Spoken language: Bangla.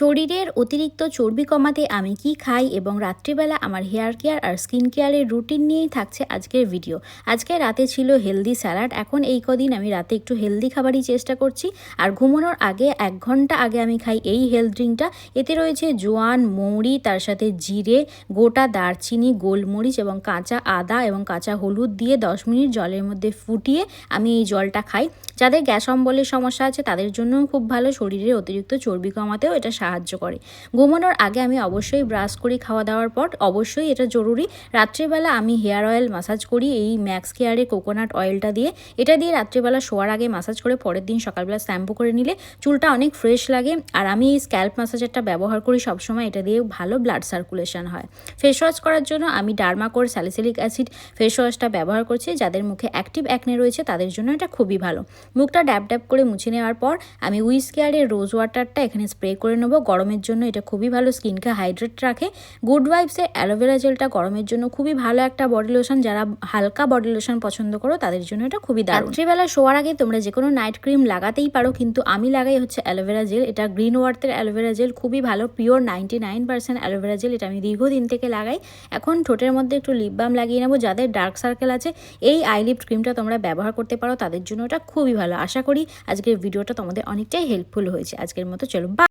শরীরের অতিরিক্ত চর্বি কমাতে আমি কি খাই এবং রাত্রিবেলা আমার হেয়ার কেয়ার আর স্কিন কেয়ারের রুটিন নিয়েই থাকছে আজকের ভিডিও। আজকে রাতে ছিল হেলদি স্যালাড, এখন এই কদিন আমি রাতে একটু হেলদি খাবারই চেষ্টা করছি। আর ঘুমানোর আগে এক ঘণ্টা আগে আমি খাই এই হেলথ ড্রিঙ্কটা। এতে রয়েছে জোয়ান, মৌরি, তার সাথে জিরে, গোটা দারচিনি, গোলমরিচ এবং কাঁচা আদা এবং কাঁচা হলুদ দিয়ে দশ মিনিট জলের মধ্যে ফুটিয়ে আমি এই জলটা খাই। যাদের গ্যাস অম্বলের সমস্যা আছে তাদের জন্যও খুব ভালো, শরীরের অতিরিক্ত চর্বি কমাতেও এটা সাহায্য করে। ঘুমানোর আগে আমি অবশ্যই ব্রাশ করি খাওয়া দাওয়ার পর। অবশ্যই এটা জরুরি। রাত্রিবেলা আমি হেয়ার অয়েল মাসাজ করি, এই ম্যাক্স কেয়ারে কোকোনাট অয়েলটা দিয়ে। এটা দিয়ে রাত্রিবেলা শোয়ার আগে মাসাজ করে পরের দিন সকালবেলা শ্যাম্পু করে নিলে চুলটা অনেক ফ্রেশ লাগে। আর আমি এই স্ক্যাল্প মাসাজারটা ব্যবহার করি সবসময়, এটা দিয়ে ভালো ব্লাড সার্কুলেশন হয়। ফেস ওয়াশ করার জন্য আমি ডার্মাকোর স্যালিসিলিক অ্যাসিড ফেস ওয়াশটা ব্যবহার করছি, যাদের মুখে অ্যাক্টিভ অ্যাকনে রয়েছে তাদের জন্য এটা খুবই ভালো। মুখটা ড্যাব ড্যাব করে মুছে নেওয়ার পর আমি উইস কেয়ারের রোজ ওয়াটারটা এখানে স্প্রে করে নেব। গরমের জন্য এটা খুবই ভালো স্কিনকে হাইড্রেট রাখে। গুড ওয়াইফসের অ্যালোভেরা জেলটা গরমের জন্য খুবই ভালো একটা বডি লোশন। যারা হালকা বডি লোশন পছন্দ করো, তাদের জন্য এটা খুবই দারুণ। রাত্রিবেলা শোয়ার আগে তোমরা যে কোনো নাইট ক্রিম লাগাতেই পারো, কিন্তু আমি লাগাই হচ্ছে অ্যালোভেরা জেল। এটা গ্রিন ওয়ার্থের অ্যালোভেরা জেল, খুবই ভালো। Pure ninety nine percent aloe vera gel এটা আমি দীর্ঘদিন থেকে লাগাই। এখন ঠোঁটের মধ্যে একটু লিপ বাম লাগিয়ে নেব, যাদের ডার্ক সার্কেল আছে, এই আইলিফ্ট ক্রিমটা তোমরা ব্যবহার করতে পারো, তাদের জন্য এটা খুবই ভালো। আশা করি আজকের ভিডিওটা তোমাদের অনেকটাই হেল্পফুল হয়েছে। আজকের মতো চলো বা